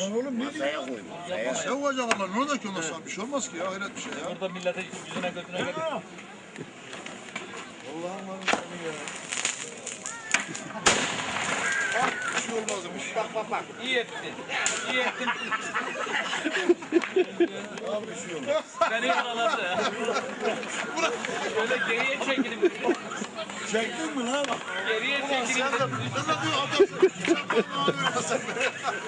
Lan oğlum ne diyor? Masaya koy. Masaya. Sen koyacaksın Allah. Ne olacak ki ondan sonra? Bir şey olmaz ki ya. Hayret bir şey ya. Burada millete yüzüne gözüne gelip Allah'ım var seni ya. Bir şey olmazmış. Bak bak bak. iyi ettin. İyi ettin. Abi bir şey olmaz. Beni yaraladı. Şöyle geriye çekilip Çektin mi lan? geriye Sen de, sen de diyor adamsın. Sen de ne yapıyorsun